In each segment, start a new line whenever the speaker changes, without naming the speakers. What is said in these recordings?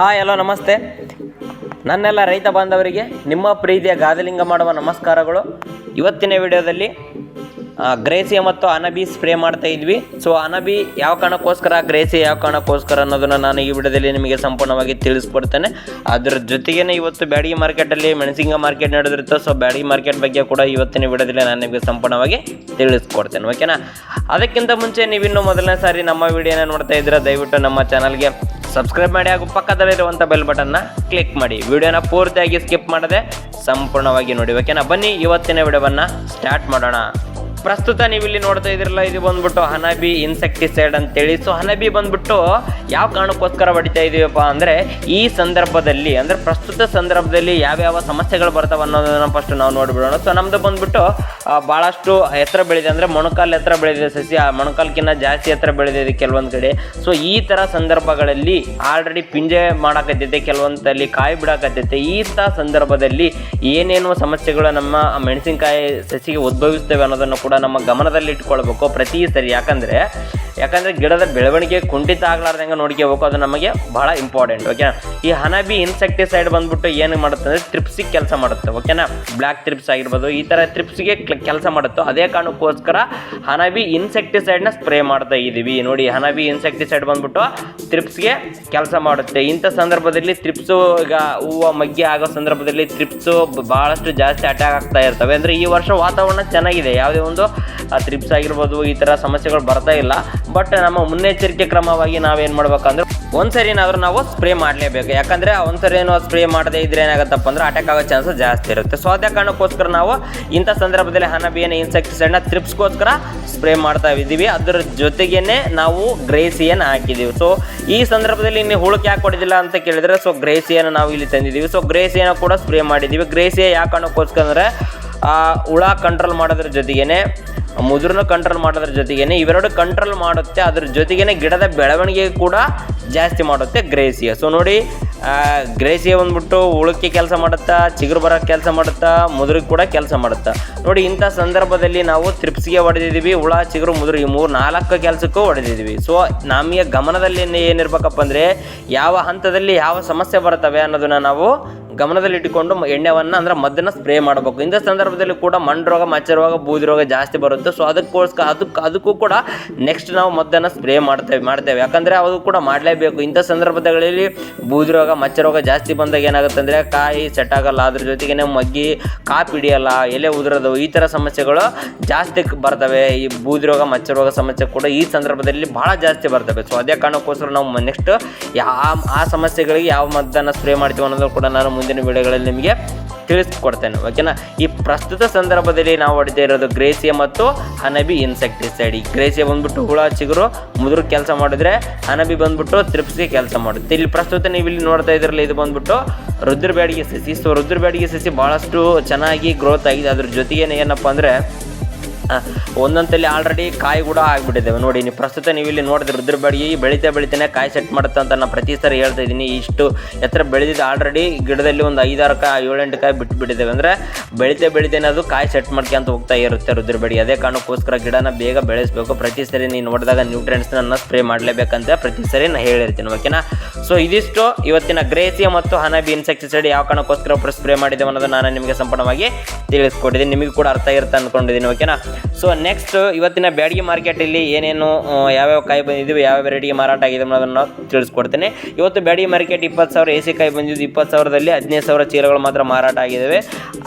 Hi, hello, ನಮಸ್ತೆ. ನನ್ನೆಲ್ಲ ರೈತ ಬಾಂಧವರಿಗೆ, ನಿಮ್ಮ ಪ್ರೀತಿಯ ಗಾದಲಿಂಗ ಮಾಡುವ ನಮಸ್ಕಾರಗಳು. ಇವತ್ತಿನ ವಿಡಿಯೋದಲ್ಲಿ ಗ್ರೇಸಿಯ ಮತ್ತು ಅನಬಿ ಸ್ಪ್ರೇ ಮಾಡ್ತಾ ಇದ್ವಿ. ಸೊ ಅನಬಿ ಯಾವ ಕಾರಣಕ್ಕೋಸ್ಕರ ಗ್ರೇಸಿ ಯಾವ ಕಾರಣಕ್ಕೋಸ್ಕರ ಅನ್ನೋದನ್ನು ನಾನು ಈ ವಿಡಿಯೋದಲ್ಲಿ ನಿಮಗೆ ಸಂಪೂರ್ಣವಾಗಿ ತಿಳಿಸ್ಕೊಡ್ತೇನೆ. ಅದ್ರ ಜೊತೆಗೇನೆ ಇವತ್ತು ಬ್ಯಾಡಗಿ ಮಾರ್ಕೆಟಲ್ಲಿ ಮೆಣಸಿಂಗ ಮಾರ್ಕೆಟ್ ನಡೆದಿರುತ್ತೆ ಸೊ ಬ್ಯಾಡಗಿ ಮಾರ್ಕೆಟ್ ಬಗ್ಗೆ ಕೂಡ ಇವತ್ತಿನ ವಿಡಿಯೋದಲ್ಲಿ ನಾನು ನಿಮಗೆ ಸಂಪೂರ್ಣವಾಗಿ ತಿಳಿಸ್ಕೊಡ್ತೇನೆ. ಓಕೆನಾ ಅದಕ್ಕಿಂತ ಮುಂಚೆ ನೀವಿನ್ನೂ ಮೊದಲನೇ ಸಾರಿ ನಮ್ಮ ವಿಡಿಯೋನ ನೋಡ್ತಾ ಇದ್ದೀರಾ, ದಯವಿಟ್ಟು ನಮ್ಮ ಚಾನಲ್ಗೆ ಸಬ್ಸ್ಕ್ರೈಬ್ ಮಾಡಿ ಹಾಗೂ ಪಕ್ಕದಲ್ಲಿರುವಂಥ ಬೆಲ್ ಬಟನ್ನ ಕ್ಲಿಕ್ ಮಾಡಿ. ವಿಡಿಯೋನ ಪೂರ್ತಿಯಾಗಿ ಸ್ಕಿಪ್ ಮಾಡದೆ ಸಂಪೂರ್ಣವಾಗಿ ನೋಡಿ. ಓಕೆನಾ ಬನ್ನಿ ಇವತ್ತಿನ ವಿಡಿಯೋವನ್ನು ಸ್ಟಾರ್ಟ್ ಮಾಡೋಣ. ಪ್ರಸ್ತುತ ನೀವು ಇಲ್ಲಿ ನೋಡ್ತಾ ಇದ್ರಲ್ಲ ಇದು ಬಂದ್ಬಿಟ್ಟು ಹನಬಿ ಇನ್ಸೆಕ್ಟಿಸೈಡ್ ಅಂತೇಳಿ. ಸೊ ಹನಬಿ ಬಂದ್ಬಿಟ್ಟು ಯಾವ ಕಾರಣಕ್ಕೋಸ್ಕರ ಹೊಡಿತಾ ಇದೀವಪ್ಪ ಅಂದರೆ, ಈ ಸಂದರ್ಭದಲ್ಲಿ, ಅಂದರೆ ಪ್ರಸ್ತುತ ಸಂದರ್ಭದಲ್ಲಿ ಯಾವ್ಯಾವ ಸಮಸ್ಯೆಗಳು ಬರ್ತಾವೆ ಅನ್ನೋದನ್ನ ಫಸ್ಟ್ ನಾವು ನೋಡ್ಬಿಡೋಣ. ಸೊ ನಮ್ದು ಬಂದ್ಬಿಟ್ಟು ಭಾಳಷ್ಟು ಎತ್ತರ ಬೆಳೆದಿದೆ. ಅಂದರೆ ಮೊಣಕಾಲು ಎತ್ತರ ಬೆಳೆದಿದೆ ಸಸಿ. ಆ ಮೊಣಕಾಲ್ಕಿನ್ನ ಜಾಸ್ತಿ ಎತ್ತರ ಬೆಳೆದಿದೆ ಕೆಲವೊಂದು ಕಡೆ. ಸೊ ಈ ಥರ ಸಂದರ್ಭಗಳಲ್ಲಿ ಆಲ್ರೆಡಿ ಪಿಂಜೆ ಮಾಡಕತ್ತೈತೆ ಕೆಲವೊಂದಲ್ಲಿ ಕಾಯಿ ಬಿಡಕತ್ತೈತೆ ಥರ ಸಂದರ್ಭದಲ್ಲಿ ಏನೇನು ಸಮಸ್ಯೆಗಳು ನಮ್ಮ ಮೆಣಸಿನಕಾಯಿ ಸಸಿಗೆ ಉದ್ಭವಿಸ್ತೇವೆ ಅನ್ನೋದನ್ನು ಕೂಡ ನಮ್ಮ ಗಮನದಲ್ಲಿ ಇಟ್ಕೊಳ್ಬೇಕು ಪ್ರತಿ ಸರಿ. ಯಾಕಂದರೆ ಯಾಕಂದರೆ ಗಿಡದ ಬೆಳವಣಿಗೆ ಕುಂಠಿತ ಆಗ್ಲಾರ್ದಂಗೆ ನೋಡ್ಕೋಬೇಕು, ಅದು ನಮಗೆ ಬಹಳ ಇಂಪಾರ್ಟೆಂಟ್ ಓಕೆನಾ ಈ ಹನಬಿ ಇನ್ಸೆಕ್ಟಿಸೈಡ್ ಬಂದ್ಬಿಟ್ಟು ಏನು ಮಾಡುತ್ತೆ ಅಂದರೆ ತ್ರಿಪ್ಸಿಗೆ ಕೆಲಸ ಮಾಡುತ್ತೆ ಓಕೆನಾ ಬ್ಲ್ಯಾಕ್ ತ್ರಿಪ್ಸ್ ಆಗಿರ್ಬೋದು, ಈ ಥರ ತ್ರಿಪ್ಸಿಗೆ ಕೆಲಸ ಮಾಡುತ್ತೋ. ಅದೇ ಕಾರಣಕ್ಕೋಸ್ಕರ ಹನಬಿ ಇನ್ಸೆಕ್ಟಿಸೈಡ್ನ ಸ್ಪ್ರೇ ಮಾಡ್ತಾ ಇದ್ದೀವಿ ನೋಡಿ, ಹನಬಿ ಇನ್ಸೆಕ್ಟಿಸೈಡ್ ಬಂದ್ಬಿಟ್ಟು ತ್ರಿಪ್ಸ್ಗೆ ಕೆಲಸ ಮಾಡುತ್ತೆ. ಇಂಥ ಸಂದರ್ಭದಲ್ಲಿ ತ್ರಿಪ್ಸು ಈಗ ಹೂವು ಮಗ್ಗಿ ಆಗೋ ಸಂದರ್ಭದಲ್ಲಿ ತ್ರಿಪ್ಸು ಭಾಳಷ್ಟು ಜಾಸ್ತಿ ಅಟ್ಯಾಕ್ ಆಗ್ತಾ ಇರ್ತವೆ. ಅಂದರೆ ಈ ವರ್ಷ ವಾತಾವರಣ ಚೆನ್ನಾಗಿದೆ. ಯಾವುದೇ ಒಂದು ತ್ರಿಪ್ಸ್ ಆಗಿರ್ಬೋದು, ಈ ಥರ ಸಮಸ್ಯೆಗಳು ಬರ್ತಾ ಇಲ್ಲ. ಬಟ್ ನಮ್ಮ ಮುನ್ನೆಚ್ಚರಿಕೆ ಕ್ರಮವಾಗಿ ನಾವೇನು ಮಾಡ್ಬೇಕಂದ್ರೆ ಒಂದ್ಸರಿನಾದ್ರೂ ನಾವು ಸ್ಪ್ರೇ ಮಾಡಲೇಬೇಕು. ಯಾಕಂದರೆ ಒಂದ್ಸರಿ ಏನು ಸ್ಪ್ರೇ ಮಾಡದೇ ಇದ್ರೆ ಏನಾಗುತ್ತಪ್ಪ ಅಂದ್ರೆ ಅಟ್ಯಾಕ್ ಆಗೋ ಚಾನ್ಸಸ್ ಜಾಸ್ತಿ ಇರುತ್ತೆ. ಸೊ ಅದೇ ಕಾರಣಕ್ಕೋಸ್ಕರ ನಾವು ಇಂಥ ಸಂದರ್ಭದಲ್ಲಿ ಹನಬಿಯನ್ನು ಇನ್ಸೆಕ್ಟಿಸೈಡ್ನ ತ್ರಿಪ್ಸ್ಗೋಸ್ಕರ ಸ್ಪ್ರೇ ಮಾಡ್ತಾ ಇದ್ದೀವಿ. ಅದರ ಜೊತೆಗೇನೆ ನಾವು ಗ್ರೇಸಿಯನ್ನು ಹಾಕಿದ್ದೀವಿ ಸೊ ಈ ಸಂದರ್ಭದಲ್ಲಿ ಇನ್ನು ಹುಳಕ್ಕೆ ಯಾಕೆ ಹೊಡೆದಿಲ್ಲ ಅಂತ ಕೇಳಿದ್ರೆ ಸೊ ಗ್ರೇಸಿಯನ್ನು ನಾವು ಇಲ್ಲಿ ತಂದಿದ್ದೀವಿ ಸೊ ಗ್ರೇಸಿಯನ್ನು ಕೂಡ ಸ್ಪ್ರೇ ಮಾಡಿದ್ದೀವಿ ಗ್ರೇಸಿಯ ಯಾಕೆ ಕಾರಣಕ್ಕೋಸ್ಕರ ಅಂದರೆ ಹುಳ ಕಂಟ್ರೋಲ್ ಮಾಡೋದ್ರ ಜೊತೆಗೇನೆ ಮುದುರನ್ನ ಕಂಟ್ರೋಲ್ ಮಾಡೋದ್ರ ಜೊತೆಗೇನೆ, ಇವೆರಡು ಕಂಟ್ರೋಲ್ ಮಾಡುತ್ತೆ, ಅದ್ರ ಜೊತೆಗೇನೆ ಗಿಡದ ಬೆಳವಣಿಗೆ ಕೂಡ ಜಾಸ್ತಿ ಮಾಡುತ್ತೆ ಗ್ರೇಸಿಯ. ಸೊ ನೋಡಿ ಗ್ರೇಸಿಯ ಬಂದ್ಬಿಟ್ಟು ಹುಳಕ್ಕೆ ಕೆಲಸ ಮಾಡುತ್ತಾ, ಚಿಗುರು ಬರೋಕ್ಕೆ ಕೆಲಸ ಮಾಡುತ್ತಾ, ಮುದುರಿಗೆ ಕೂಡ ಕೆಲಸ ಮಾಡುತ್ತಾ. ನೋಡಿ, ಇಂಥ ಸಂದರ್ಭದಲ್ಲಿ ನಾವು ತ್ರಿಪ್ಸಿಗೆ ಹೊಡೆದಿದ್ದೀವಿ, ಹುಳ, ಚಿಗುರು, ಮುದುರು, ಈ ಮೂರು ನಾಲ್ಕು ಕೆಲಸಕ್ಕೂ ಹೊಡೆದಿದ್ದೀವಿ. ಸೊ ನಮಗೆ ಗಮನದಲ್ಲಿ ಏನಿರ್ಬೇಕಪ್ಪ ಅಂದರೆ ಯಾವ ಹಂತದಲ್ಲಿ ಯಾವ ಸಮಸ್ಯೆ ಬರ್ತವೆ ಅನ್ನೋದನ್ನು ನಾವು ಗಮನದಲ್ಲಿಟ್ಟುಕೊಂಡು ಎಣ್ಣೆವನ್ನು ಅಂದ್ರೆ ಮದ್ದನ್ನು ಸ್ಪ್ರೇ ಮಾಡಬೇಕು. ಇಂಥ ಸಂದರ್ಭದಲ್ಲಿ ಕೂಡ ಮಂಡ್ ರೋಗ, ಮಚ್ಚ ರೋಗ, ಬೂದಿ ರೋಗ ಜಾಸ್ತಿ ಬರುತ್ತೆ. ಸೊ ಅದಕ್ಕೋಸ್ಕರ ಅದಕ್ಕೆ ಅದಕ್ಕೂ ಕೂಡ ನೆಕ್ಸ್ಟ್ ನಾವು ಮದ್ದನ್ನು ಸ್ಪ್ರೇ ಮಾಡ್ತೇವೆ ಮಾಡ್ತೇವೆ. ಯಾಕಂದರೆ ಅದು ಕೂಡ ಮಾಡಲೇಬೇಕು. ಇಂಥ ಸಂದರ್ಭಗಳಲ್ಲಿ ಬೂದಿ ರೋಗ, ಮಚ್ಚ ರೋಗ ಜಾಸ್ತಿ ಬಂದಾಗ ಏನಾಗುತ್ತೆ ಅಂದರೆ ಕಾಯಿ ಸೆಟ್ಟಾಗಲ್ಲ ಅದ್ರ ಜೊತೆಗೆ ಮಗ್ಗಿ, ಕಾಪಿ ಹಿಡಿಯಲ್ಲ, ಎಲೆ ಉದುರೋದು ಈ ಥರ ಸಮಸ್ಯೆಗಳು ಜಾಸ್ತಿ ಬರ್ತವೆ. ಈ ಬೂದಿ ರೋಗ, ಮಚ್ಚ ರೋಗ ಸಮಸ್ಯೆ ಕೂಡ ಈ ಸಂದರ್ಭದಲ್ಲಿ ಭಾಳ ಜಾಸ್ತಿ ಬರ್ತವೆ. ಸೊ ಅದೇ ಕಾರಣಕ್ಕೋಸ್ಕರ ನಾವು ನೆಕ್ಸ್ಟ್ ಯಾವ ಆ ಸಮಸ್ಯೆಗಳಿಗೆ ಯಾವ ಮದ್ದನ್ನು ಸ್ಪ್ರೇ ಮಾಡ್ತೀವಿ ಅನ್ನೋದು ಕೂಡ ನಾನು ಮುಂದಿನ ವಿಡಿಯೋಗಳಲ್ಲಿ ನಿಮಗೆ ತಿಳಿಸ್ಕೊಡ್ತೇನೆ ಓಕೆನಾ ಈ ಪ್ರಸ್ತುತ ಸಂದರ್ಭದಲ್ಲಿ ನಾವು ಹೊಡಿತಾ ಇರೋದು ಗ್ರೇಸಿಯ ಮತ್ತು ಹನಬಿ ಇನ್ಸೆಕ್ಟಿಸೈಡ್ ಈ ಗ್ರೇಸಿಯ ಬಂದ್ಬಿಟ್ಟು ಹುಳ, ಚಿಗುರು, ಮುದುರು ಕೆಲಸ ಮಾಡಿದ್ರೆ ಹನಬಿ ಬಂದ್ಬಿಟ್ಟು ತ್ರಿಪ್ಸ್ಗೆ ಕೆಲಸ ಮಾಡುತ್ತೆ. ಇಲ್ಲಿ ಪ್ರಸ್ತುತ ನೀವು ಇಲ್ಲಿ ನೋಡ್ತಾ ಇದ್ರಲ್ಲ, ಇದು ಬಂದ್ಬಿಟ್ಟು ರುದ್ರ ಬ್ಯಾಡಿಗೆ ಸಸಿ. ಸೊ ರುದ್ರ ಬ್ಯಾಡಿಗೆ ಸಸಿ ಭಾಳಷ್ಟು ಚೆನ್ನಾಗಿ ಗ್ರೋತ್ ಆಗಿದೆ. ಅದ್ರ ಜೊತೆಗೇನೆ ಏನಪ್ಪ ಅಂದರೆ ಒಂದೊಂದಲ್ಲಿ ಆಲ್ರೆಡಿ ಕಾಯಿ ಕೂಡ ಆಗಿಬಿಟ್ಟಿದ್ದಾವೆ. ನೋಡಿ, ನೀವು ಪ್ರಸ್ತುತ ನೀವು ಇಲ್ಲಿ ನೋಡಿದ್ರೆ ರುದ್ರಬಡಿ ಬೆಳೀತಾ ಬೆಳಿತಾನೆ ಕಾಯಿ ಸೆಟ್ ಮಾಡುತ್ತೆ ಅಂತ ನಾನು ಪ್ರತಿ ಸರಿ ಹೇಳ್ತಾ ಇದ್ದೀನಿ. ಇಷ್ಟು ಎತ್ತರ ಬೆಳೆದಿದ್ದು ಆಲ್ರೆಡಿ ಗಿಡದಲ್ಲಿ ಒಂದು ಐದಾರು ಕಾಯಿ, ಏಳೆಂಟು ಕಾಯಿ ಬಿಟ್ಟುಬಿಟ್ಟಿದ್ದೇವೆ ಅಂದರೆ ಬೆಳೀತಾ ಬೆಳಿತೇನೆ ಅದು ಕಾಯಿ ಸೆಟ್ ಮಾಡ್ಕೊಂತ ಹೋಗ್ತಾ ಇರುತ್ತೆ ರುದ್ರಬಡಿ. ಅದೇ ಕಾರಣಕ್ಕೋಸ್ಕರ ಗಿಡನ ಬೇಗ ಬೆಳೆಸಬೇಕು. ಪ್ರತಿ ಸರಿ ನೀನು ನೋಡಿದಾಗ ನ್ಯೂಟ್ರಿಯೆಂಟ್ಸ್ನ ಸ್ಪ್ರೇ ಮಾಡಲೇಬೇಕಂತ ಪ್ರತಿ ಸರಿ ನಾನು ಹೇಳಿರ್ತೀನಿ ಓಕೆನಾ ಸೊ ಇದಿಷ್ಟು. ಇವತ್ತಿನ ಗ್ರೇಸಿಯ ಮತ್ತು ಹನಬಿ ಇನ್ಸೆಕ್ಟಿಸೈಡ್ ಯಾವ ಕಾರಣಕ್ಕೋಸ್ಕರ ಸ್ಪ್ರೇ ಮಾಡಿದ್ದೇವೆ ಅನ್ನೋದು ನಾನು ನಿಮಗೆ ಸಂಪೂರ್ಣವಾಗಿ ತಿಳಿಸ್ಕೊಟ್ಟಿದ್ದೀನಿ. ನಿಮಗೆ ಕೂಡ ಅರ್ಥ ಇರುತ್ತೆ ಅಂದ್ಕೊಂಡಿದ್ದೀನಿ ಓಕೆನಾ ಸೊ ನೆಕ್ಸ್ಟ್ ಇವತ್ತಿನ ಬ್ಯಾಡಗಿ ಮಾರ್ಕೆಟಲ್ಲಿ ಏನೇನು ಯಾವ್ಯಾವ ಕಾಯಿ ಬಂದಿದ್ದೀವಿ ಯಾವ ವೆರೈಟಿಗೆ ಮಾರಾಟ ಆಗಿದೆ ಅನ್ನೋದನ್ನು ತಿಳಿಸ್ಕೊಡ್ತೇನೆ. ಇವತ್ತು ಬ್ಯಾಡಗಿ ಮಾರ್ಕೆಟ್ ಇಪ್ಪತ್ತು ಸಾವಿರ ಎ ಸಿ ಕಾಯಿ ಬಂದಿದ್ದು ಇಪ್ಪತ್ತು ಸಾವಿರದಲ್ಲಿ ಹದಿನೈದು ಸಾವಿರ ಚೀಲಗಳು ಮಾತ್ರ ಮಾರಾಟ ಆಗಿದ್ದಾವೆ.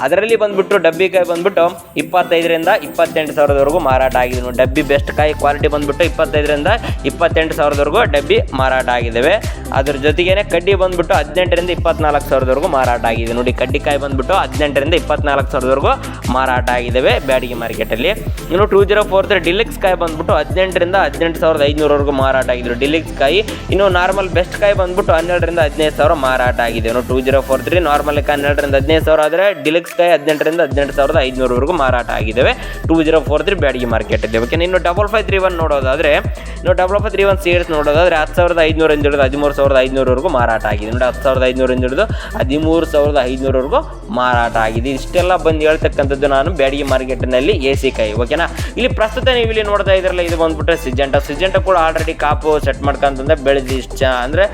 ಅದರಲ್ಲಿ ಬಂದ್ಬಿಟ್ಟು, ಡಬ್ಬಿ ಕಾಯಿ ಬಂದ್ಬಿಟ್ಟು ಇಪ್ಪತ್ತೈದರಿಂದ ಇಪ್ಪತ್ತೆಂಟು ಸಾವಿರದವರೆಗೂ ಮಾರಾಟ ಆಗಿದೆ. ನೋಡಿ, ಡಬ್ಬಿ ಬೆಸ್ಟ್ ಕಾಯಿ ಕ್ವಾಲಿಟಿ ಬಂದ್ಬಿಟ್ಟು ಇಪ್ಪತ್ತೈದರಿಂದ ಇಪ್ಪತ್ತೆಂಟು ಸಾವಿರದವರೆಗೂ ಡಬ್ಬಿ ಮಾರಾಟ ಆಗಿದ್ದಾವೆ. ಅದ್ರ ಜೊತೆಗೇನೆ ಕಡ್ಡಿ ಬಂದ್ಬಿಟ್ಟು ಹದಿನೆಂಟರಿಂದ ಇಪ್ಪತ್ನಾಲ್ಕು ಸಾವಿರದವರೆಗೂ ಮಾರಾಟ ಆಗಿದೆ. ನೋಡಿ, ಕಡ್ಡಿ ಕಾಯಿ ಬಂದ್ಬಿಟ್ಟು ಹದಿನೆಂಟರಿಂದ ಇಪ್ಪತ್ನಾಲ್ಕು ಸಾವಿರದವರೆಗೂ ಮಾರಾಟ ಆಗಿದ್ದಾವೆ ಬ್ಯಾಡಗಿ ಮಾರ್ಕೆಟಲ್ಲಿ ಇನ್ನು two zero four three deluxe ಕಾಯಿ ಬಂದ್ಬಿಟ್ಟು ಹದಿನೆಂಟರಿಂದ ಹದಿನೆಂಟು ಸಾವಿರದ ಐದುನೂರವರೆಗೂ ಮಾರಾಟ ಆಗಿದ್ರು ಡಿಲಿಕ್ಸ್ ಕಾಯಿ. ಇನ್ನು ನಾರ್ಮಲ್ ಬೆಸ್ಟ್ ಕಾಯಿ ಬಂದ್ಬಿಟ್ಟು ಹನ್ನೆರಡರಿಂದ ಹದಿನೈದು ಸಾವಿರ ಮಾರಾಟ ಆಗಿದೆ. ಇನ್ನು two zero four three normal ಹನ್ನೆರಡರಿಂದ ಹದಿನೈದು ಸಾವಿರ ಆದರೆ ಡಿಲಿಕ್ಸ್ ಕಾಯಿ ಹದಿನೆಂಟರಿಂದ ಹದಿನೆಂಟು ಸಾವಿರದ ಐದುನೂರವರೆಗೂ ಮಾರಾಟ ಆಗಿದ್ದಾವೆ. Two zero four three Byadagi ಇದೆ. ಓಕೆ ಇನ್ನು ಡಬಲ್ ಫೈವ್ ತ್ರೀ ಒನ್ ನೋಡೋದಾದರೆ, ಇನ್ನು double five three one seeds ನೋಡೋದಾದರೆ ಹತ್ತು ಸಾವಿರದ ಐದುನೂರಿಂದ ಹಿಡಿದು ಹದಿಮೂರು ಸಾವಿರದ ಐದುನೂರವರೆಗೂ ಮಾರಾಟ ಆಗಿದೆ. ನೋಡಿ ಹತ್ತು ಸಾವಿರದ ಐದುನೂರ ಹಿಡಿದು ಹದಿಮೂರು ಸಾವಿರದ ಐದುನೂರವರೆಗೂ ಮಾರಾಟ ಆಗಿದೆ. ಇಷ್ಟೆಲ್ಲ ಬಂದು ಹೇಳ್ತಕ್ಕಂಥದ್ದು ನಾನು ಬ್ಯಾಡಗಿ ಮಾರ್ಕೆಟ್ನಲ್ಲಿ ಎ ಸಿ ಕಾಯಿ ಓಕೆನಾ ಇಲ್ಲಿ ಪ್ರಸ್ತುತ ನೀವು ಇಲ್ಲಿ ನೋಡ್ತಾ ಇದ್ರಲ್ಲ, ಇದು ಬಂದ್ಬಿಟ್ರೆ ಸಿಜೆಂಟ ಸಿಜೆಂಟ ಕೂಡ ಆಲ್ರೆಡಿ ಕಾಪು ಸೆಟ್ ಮಾಡ್ಕೊಂತಂದ್ರೆ ಬೆಳೆದಿಷ್ಟ ಅಂದರೆ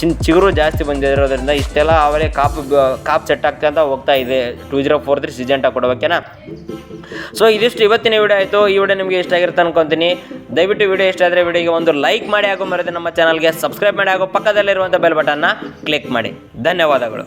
ಚಿನ್ ಚಿಗುರು ಜಾಸ್ತಿ ಬಂದಿರೋದ್ರಿಂದ ಇಷ್ಟೆಲ್ಲ ಅವರೇ ಕಾಪು ಕಾಪ್ ಸೆಟ್ ಆಗ್ತಾ ಅಂತ ಹೋಗ್ತಾ ಇದೆ. Two zero four three Syngenta ಕೊಡಬೇಕೇನಾ so ಇದಿಷ್ಟು ಇವತ್ತಿನ ವಿಡಿಯೋ ಆಯಿತು. ಈ ವಿಡಿಯೋ ನಿಮಗೆ ಇಷ್ಟ ಆಗಿರುತ್ತೆ ಅನ್ಕೊಂತೀನಿ. ದಯವಿಟ್ಟು ವಿಡಿಯೋ ಇಷ್ಟ ಆದರೆ ವಿಡಿಯೋಗೆ ಒಂದು ಲೈಕ್ ಮಾಡಿ ಹಾಗೂ ಮರೆದು ನಮ್ಮ ಚಾನಲ್ಗೆ ಸಬ್ಸ್ಕ್ರೈಬ್ ಮಾಡಿ ಹಾಗೂ ಪಕ್ಕದಲ್ಲಿರುವಂಥ ಬೆಲ್ ಬಟನ್ನ ಕ್ಲಿಕ್ ಮಾಡಿ. ಧನ್ಯವಾದಗಳು.